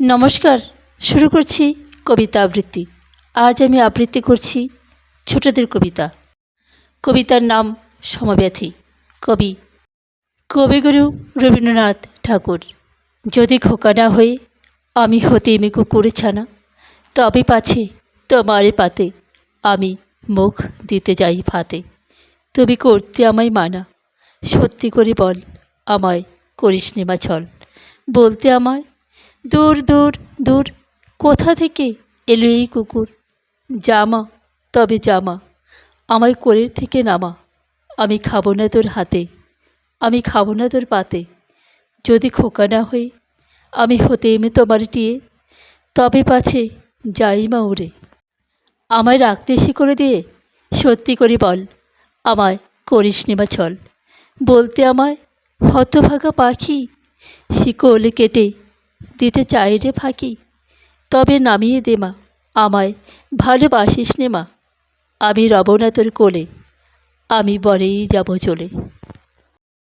নমস্কার, শুরু করছি কবিতা আবৃত্তি। আজ আমি আবৃত্তি করছি ছোটদের কবিতা। কবিতার নাম সমব্যথী। কবি, কবিগুরু রবীন্দ্রনাথ ঠাকুর, যদি খোকা না হয়ে আমি হতে এমে কুকুর ছানা, তবে পাছে তোমারে পাতে আমি মুখ দিতে যাই ভাতে। তুমি করতে আমায় মানা, সত্যি করে বল, আমায় করিস নেমা ছল বলতে আমায় দূর দূর দূর। কোথা থেকে এলো এই কুকুর? জামা তবে জামা আমায় কোলের থেকে নামা। আমি খাব না তোর হাতে। আমি খাব না তোর পাতে। যদি খোকা না হই, আমি হতে এমে তোমার টিয়ে। তবে পাছে যাই মা উড়ে। আমায় রাখতে শিকড়ে দিয়ে সত্যি করে বল, আমায় করিস নেবা ছল বলতে আমায় হতভাগা পাখি শিকল কেটে দিতে চাই রে ফাঁকি। তবে নামিয়ে দে মা, আমায় ভালোবাসিস নে মা। আমি রবনাথের কোলে, আমি বরেই যাব চলে।